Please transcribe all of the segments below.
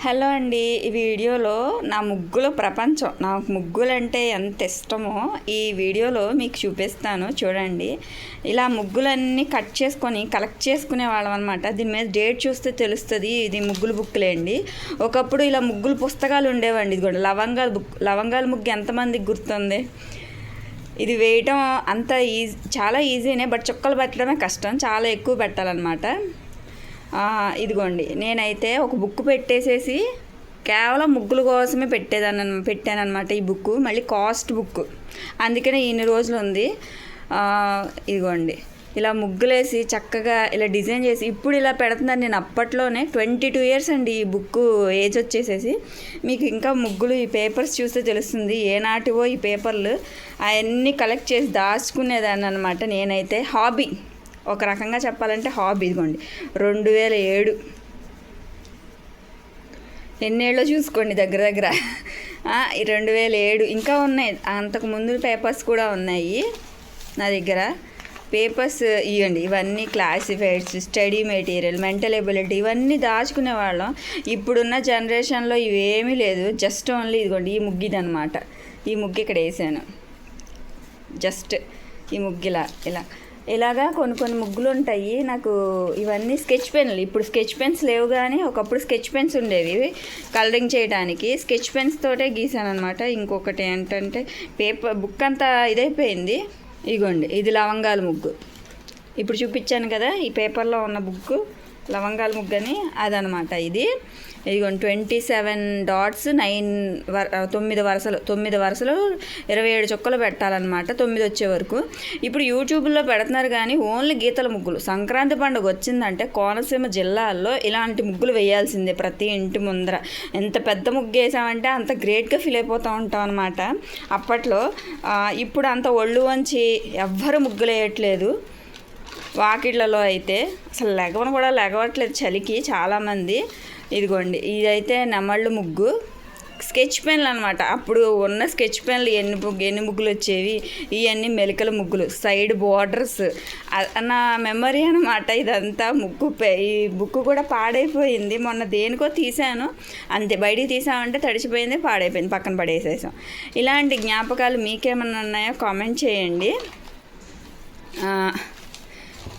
Hello అండి ఈ వీడియోలో నా ముగ్గుల ప్రపంచం నాకు ముగ్గులంటే ఎంత ఇష్టమో ఈ వీడియోలో మీకు చూపిస్తాను చూడండి. ఇలా ముగ్గులన్నీ కట్ చేసుకొని కలెక్ట్ చేసుకునే వాళ్ళం అనమాట దీని మీద డేట్ చూస్తే తెలుస్తుంది ఇది ముగ్గులు బుక్లే అండి. ఒకప్పుడు ఇలా ముగ్గులు పుస్తకాలు ఉండేవండి ఇది కూడా లవంగాల బుక్ లవంగాల ముగ్గు ఎంతమందికి గుర్తుంది? ఇది వేయటం అంత ఈజీ చాలా ఈజీనే బట్ చుక్కలు పెట్టడమే కష్టం చాలా ఎక్కువ పెట్టాలన్నమాట. ఇదిగోండి. నేనైతే ఒక బుక్ పెట్టేసేసి కేవలం ముగ్గుల కోసమే పెట్టేదాన్ని పెట్టానమాట ఈ బుక్ మళ్ళీ కాస్ట్ బుక్ అందుకనే ఇన్ని రోజులు ఉంది. ఇదిగోండి. ఇలా ముగ్గులేసి చక్కగా ఇలా డిజైన్ చేసి ఇప్పుడు ఇలా పెడుతున్నాను నేను అప్పట్లోనే. ట్వంటీ టూ ఇయర్స్ అండి ఈ బుక్ ఏజ్ వచ్చేసేసి. మీకు ఇంకా ముగ్గులు ఈ పేపర్స్ చూస్తే తెలుస్తుంది. ఏనాటివో ఈ పేపర్లు అవన్నీ కలెక్ట్ చేసి దాచుకునేదాన్ని అనమాట నేనైతే. హాబీ. ఒక రకంగా చెప్పాలంటే హాబీ ఇదిగోండి. రెండు వేల ఏడు. ఎన్నేళ్ళో చూసుకోండి దగ్గర దగ్గర. రెండు వేల ఏడు. ఇంకా ఉన్నాయి. అంతకు ముందు పేపర్స్ కూడా ఉన్నాయి నా దగ్గర. పేపర్స్ ఇవ్వండి ఇవన్నీ classifieds study material mental ability ఇవన్నీ దాచుకునే వాళ్ళం. ఇప్పుడున్న జనరేషన్లో ఇవేమీ లేదు. జస్ట్ ఓన్లీ ఇదిగోండి ఈ ముగ్గిదనమాట ఈ ముగ్గు ఇక్కడ వేసాను. జస్ట్ ఈ ముగ్గిలా ఇలా. ఇలాగా కొన్ని కొన్ని ముగ్గులు ఉంటాయి నాకు ఇవన్నీ స్కెచ్ పెన్లు ఇప్పుడు స్కెచ్ పెన్స్ లేవు కానీ ఒకప్పుడు స్కెచ్ పెన్స్ ఉండేవి. కలరింగ్ చేయడానికి. స్కెచ్ పెన్స్ తోటే గీసాను అనమాట ఇంకొకటి ఏంటంటే పేపర్ బుక్ అంతా ఇదైపోయింది. ఇగోండి ఇది లవంగాల ముగ్గు. ఇప్పుడు చూపించాను కదా ఈ పేపర్లో ఉన్న బుక్ లవంగాల ముగ్గు అని అదనమాట ఇది. ఇదిగోండి ట్వంటీ సెవెన్ డాట్స్ నైన్ వర తొమ్మిది వరుసలు తొమ్మిది వరుసలు ఇరవై ఏడు చుక్కలు పెట్టాలన్నమాట తొమ్మిది వచ్చే వరకు. ఇప్పుడు యూట్యూబ్లో పెడుతున్నారు కానీ ఓన్లీ గీతల ముగ్గులు. సంక్రాంతి పండుగ వచ్చిందంటే కోనసీమ జిల్లాల్లో ఇలాంటి ముగ్గులు వేయాల్సిందే ప్రతి ఇంటి ముందర. ఎంత పెద్ద ముగ్గు వేసామంటే అంత గ్రేట్గా ఫీల్ అయిపోతూ ఉంటాం అనమాట అప్పట్లో ఇప్పుడు అంత ఒళ్ళు వంచి ఎవ్వరు ముగ్గులు వేయట్లేదు. వాకిట్లలో అయితే అసలు లెగవను కూడా లెగవట్లేదు చలికి చాలామంది. ఇదిగోండి ఇదైతే నెమళ్ళు ముగ్గు. స్కెచ్ పెన్లు అనమాట అప్పుడు ఉన్న స్కెచ్ పెన్లు ఎన్ని ఎన్ని ముగ్గులు వచ్చేవి? ఇవన్నీ మెలికల ముగ్గులు సైడ్ బోర్డర్స్. నా మెమరీ అనమాట ఇదంతా ముగ్గు పే- ఈ బుక్ కూడా పాడైపోయింది. మొన్న దేనికో తీసాను అంతే బయటికి తీసామంటే తడిచిపోయింది పాడైపోయింది పక్కన పడేసేసాం. ఇలాంటి జ్ఞాపకాలు మీకేమన్నా ఉన్నాయో కామెంట్ చేయండి.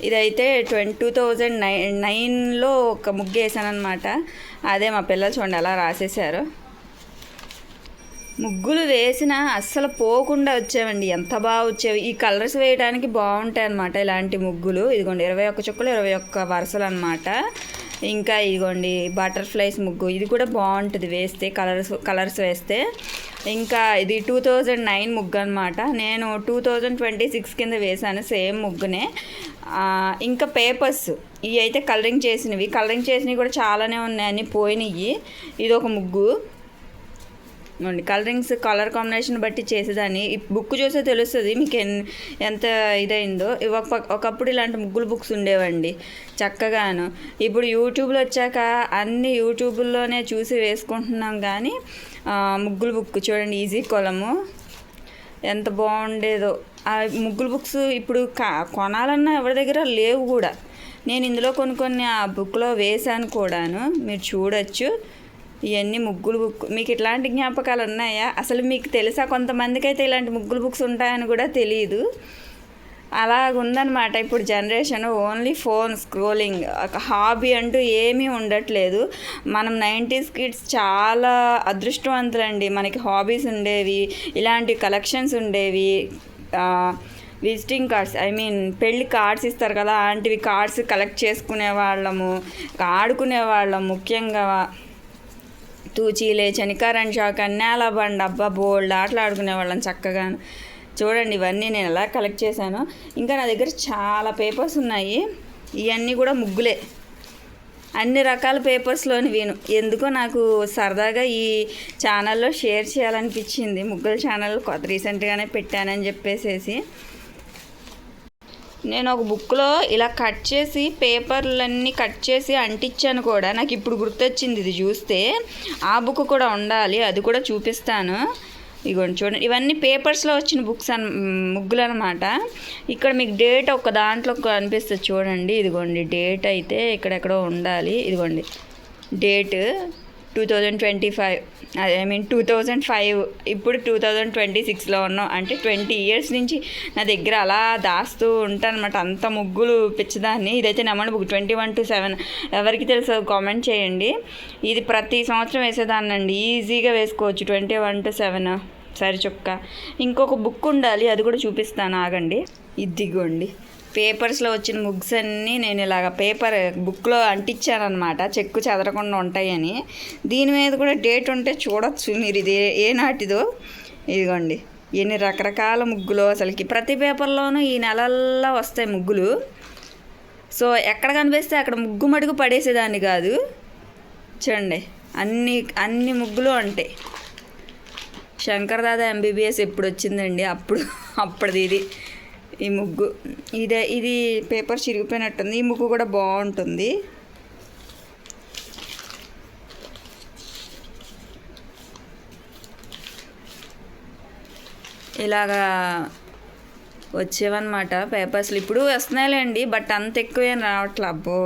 ఇదైతే ట్వంటీ టూ థౌజండ్ నైన్ నైన్లో ఒక ముగ్గు వేసాను అనమాట అదే మా పిల్లలు చూడండి అలా రాసేసారు ముగ్గులు వేసిన అస్సలు పోకుండా వచ్చేవండి ఎంత బాగా వచ్చేవి. ఈ కలర్స్ వేయడానికి బాగుంటాయి అనమాట ఇలాంటి ముగ్గులు. ఇదిగోండి ఇరవై ఒక్క చుక్కలు ఇరవై ఒక్క వరుసలు అనమాట ఇంకా ఇదిగోండి బటర్ఫ్లైస్ ముగ్గు. ఇది కూడా బాగుంటుంది వేస్తే కలర్స్ కలర్స్ వేస్తే. ఇంకా ఇది టూ థౌజండ్ నైన్ ముగ్గు అనమాట నేను టూ థౌజండ్ ట్వంటీ సిక్స్ కింద వేశాను సేమ్ ముగ్గునే. ఇంకా పేపర్స్ ఇవి అయితే కలరింగ్ చేసినవి. కలరింగ్ చేసినవి కూడా చాలానే ఉన్నాయని పోయినవి పోయినాయి ఇది ఒక ముగ్గు. కలరింగ్స్ కలర్ కాంబినేషన్ బట్టి చేసేదాన్ని. ఈ బుక్ చూస్తే తెలుస్తుంది మీకు ఎన్ ఎంత ఇదైందో. ఒక ఒకప్పుడు ఇలాంటి ముగ్గులు బుక్స్ ఉండేవండి చక్కగాను. ఇప్పుడు యూట్యూబ్లో వచ్చాక అన్ని యూట్యూబ్లోనే చూసి వేసుకుంటున్నాం కానీ ముగ్గులు బుక్ చూడండి ఈజీ కొలము. ఎంత బాగుండేదో. ఆ ముగ్గులు బుక్స్ ఇప్పుడు కా కొనాలన్నా ఎవరి దగ్గర లేవు కూడా. నేను ఇందులో కొన్ని కొన్ని ఆ బుక్లో వేశాను కూడాను. మీరు చూడొచ్చు. ఇవన్నీ ముగ్గులు బుక్ మీకు ఇట్లాంటి జ్ఞాపకాలు ఉన్నాయా అసలు మీకు తెలుసా? కొంతమందికి అయితే ఇలాంటి ముగ్గులు బుక్స్ ఉంటాయని కూడా తెలియదు అలాగుందనమాట ఇప్పుడు జనరేషన్. ఓన్లీ ఫోన్ స్క్రోలింగ్ ఒక హాబీ అంటూ ఏమీ ఉండట్లేదు. మనం నైంటీస్ కిడ్స్ చాలా అదృష్టవంతులండి. మనకి హాబీస్ ఉండేవి ఇలాంటి కలెక్షన్స్ ఉండేవి. విజిటింగ్ కార్డ్స్ ఐ మీన్ పెళ్ళి కార్డ్స్ ఇస్తారు కదా అలాంటివి కార్డ్స్ కలెక్ట్ చేసుకునే వాళ్ళము ఆడుకునే వాళ్ళం ముఖ్యంగా. తూచీలే చనికారన్ షాక్ నేల బండి అబ్బా బోల్డ్ ఆటలు ఆడుకునేవాళ్ళం చక్కగా. చూడండి ఇవన్నీ నేను ఎలా కలెక్ట్ చేశాను. ఇంకా నా దగ్గర చాలా పేపర్స్ ఉన్నాయి. ఇవన్నీ కూడా ముగ్గులే. అన్ని రకాల పేపర్స్లోని విను. ఎందుకో నాకు సరదాగా ఈ ఛానల్లో షేర్ చేయాలనిపించింది. ముగ్గుల ఛానల్ కొత్త రీసెంట్గానే పెట్టానని చెప్పేసేసి. నేను ఒక బుక్లో ఇలా కట్ చేసి పేపర్లన్నీ కట్ చేసి అంటించాను కూడా. నాకు ఇప్పుడు గుర్తొచ్చింది ఇది చూస్తే. ఆ బుక్ కూడా ఉండాలి అది కూడా చూపిస్తాను. ఇగోండి చూడండి. ఇవన్నీ పేపర్స్లో వచ్చిన బుక్స్ అన్ ముగ్గులు అనమాట ఇక్కడ మీకు డేట్ ఒక దాంట్లో కనిపిస్తుంది చూడండి. ఇదిగోండి డేట్ అయితే ఇక్కడెక్కడో ఉండాలి. ఇదిగోండి date two thousand twenty five I mean two thousand five ఇప్పుడు టూ థౌజండ్ ట్వంటీ సిక్స్లో ఉన్నాం. అంటే ట్వంటీ ఇయర్స్ నుంచి నా దగ్గర అలా దాస్తూ ఉంటానమాట అంత ముగ్గులు పిచ్చదాన్ని. ఇదైతే నమ్మని book twenty one two seven ఎవరికి తెలుసు కామెంట్ చేయండి. ఇది ప్రతి సంవత్సరం వేసేదాన్ని అండి ఈజీగా వేసుకోవచ్చు. ట్వంటీ వన్ టు సెవెన్ సరే చొక్క ఇంకొక బుక్ ఉండాలి. అది కూడా చూపిస్తాను. ఆగండి. ఇదిగోండి. పేపర్స్లో వచ్చిన ముగ్స్ అన్నీ నేను ఇలాగ పేపర్ బుక్లో అంటించానమాట చెక్కు చెదరకుండా ఉంటాయని. దీని మీద కూడా డేట్ ఉంటే చూడొచ్చు మీరు ఇది ఏ- నాటిదో. ఇదిగోండి. ఎన్ని రకరకాల ముగ్గులు అసలుకి. ప్రతి పేపర్లోనూ ఈ నెలల్లో వస్తాయి ముగ్గులు. సో ఎక్కడ కనిపిస్తే అక్కడ ముగ్గు మడుగు పడేసేదాన్ని కాదు. చూడండి. అన్ని అన్ని ముగ్గులు ఉంటాయి శంకర్ దాదా ఎంబీబీఎస్ ఎప్పుడు వచ్చిందండి? అప్పుడు అప్పటిది ఇది. ఈ ముగ్గు. ఇదే ఇది పేపర్ చిరిగిపోయినట్టుంది. ఈ ముగ్గు కూడా బాగుంటుంది. ఇలాగా వచ్చేవన్నమాట పేపర్స్లు. ఇప్పుడు వస్తున్నాయిలేండి బట్ అంత ఎక్కువేం రావట్లే. అబ్బో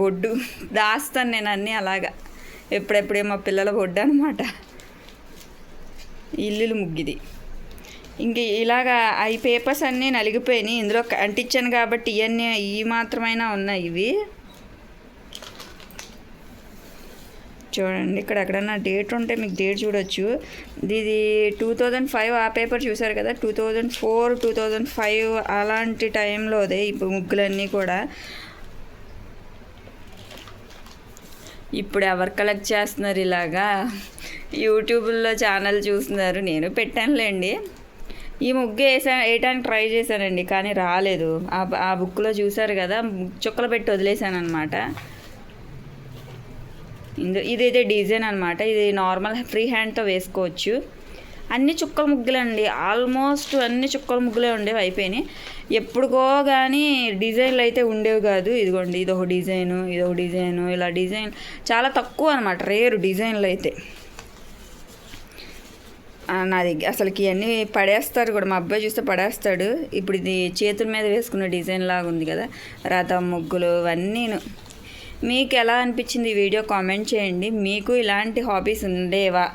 బొడ్డు దాస్తాను నేను అన్నీ అలాగా. ఎప్పుడెప్పుడే మా పిల్లల బొడ్డు అనమాట ఇల్లులు ముగ్గిది. ఇంక ఇలాగా ఈ పేపర్స్ అన్నీ నలిగిపోయినాయి. ఇందులో అంటించాను కాబట్టి ఇవన్నీ ఈ మాత్రమైనా ఉన్నాయి ఇవి. చూడండి ఇక్కడ ఎక్కడన్నా డేట్ ఉంటే మీకు డేట్ చూడొచ్చు. ఇది టూ థౌజండ్ ఫైవ్ ఆ పేపర్ చూసారు కదా? Two thousand four two thousand five అలాంటి టైంలోదే ఇప్పుడు ముగ్గులన్నీ కూడా. ఇప్పుడు ఎవరు కలెక్ట్ చేస్తున్నారు ఇలాగా? యూట్యూబ్లో ఛానల్ చూస్తున్నారు. నేను పెట్టానులేండి. ఈ ముగ్గు వేసా వేయటానికి ట్రై చేశానండి కానీ రాలేదు. ఆ బుక్లో చూసారు కదా చుక్కలు పెట్టి వదిలేసాను అనమాట ఇందు ఇదైతే డిజైన్ అనమాట ఇది నార్మల్ ఫ్రీ హ్యాండ్తో వేసుకోవచ్చు. అన్ని చుక్కల ముగ్గులండి. ఆల్మోస్ట్ అన్ని చుక్కల ముగ్గులే ఉండేవి అయిపోయినాయి. ఎప్పుడుకో కానీ డిజైన్లు అయితే ఉండేవి కాదు. ఇదిగోండి ఇదొక డిజైను ఇదొక డిజైను ఇలా డిజైన్ చాలా తక్కువ అనమాట రేరు డిజైన్లు అయితే. నా దగ్గర అసలుకి ఇవన్నీ పడేస్తారు కూడా. మా అబ్బాయి చూస్తే పడేస్తాడు. ఇప్పుడు ఇది చేతుల మీద వేసుకున్న డిజైన్ లాగా ఉంది కదా. రథం ముగ్గులు ఇవన్నీ మీకు ఎలా అనిపించింది ఈ వీడియో కామెంట్ చేయండి. మీకు ఇలాంటి హాబీస్ ఉండేవా?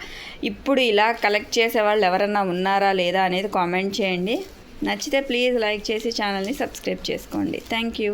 ఇప్పుడు ఇలా కలెక్ట్ చేసే వాళ్ళు ఎవరన్నా ఉన్నారా లేదా అనేది కామెంట్ చేయండి. నచ్చితే ప్లీజ్ లైక్ చేసి ఛానల్ని సబ్స్క్రైబ్ చేసుకోండి. Thank you.